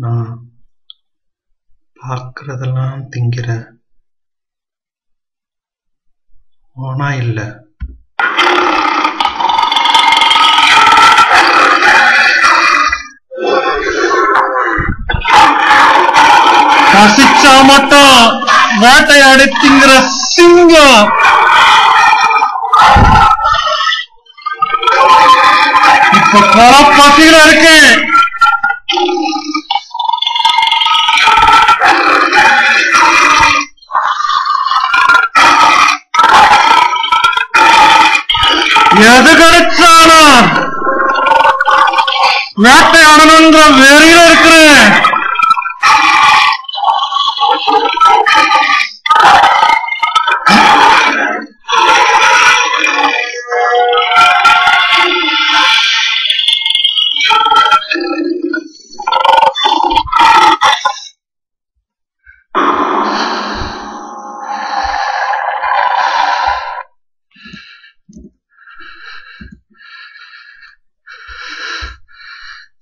நான் பார்க்கறதெல்லாம் திங்கிற ஓனா இல்ல. பசிச்சா மட்டும் வேட்டையாடி திங்கிற சிங்கம். இப்ப கொல பசியில இருக்கேன் ఎదగడచ్చానా వేటయానంద వే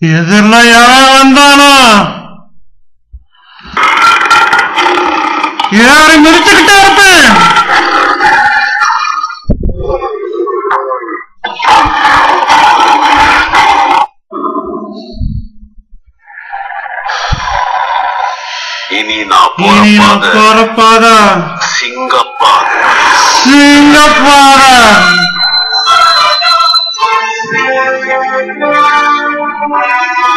எதிரில யாரா வந்தானா? யாரை மிதிச்சுக்கிட்டே இருப்பேன் இனி நான் போறப்பாதா சிங்கப்பாத சிங்கப்பாத Thank you.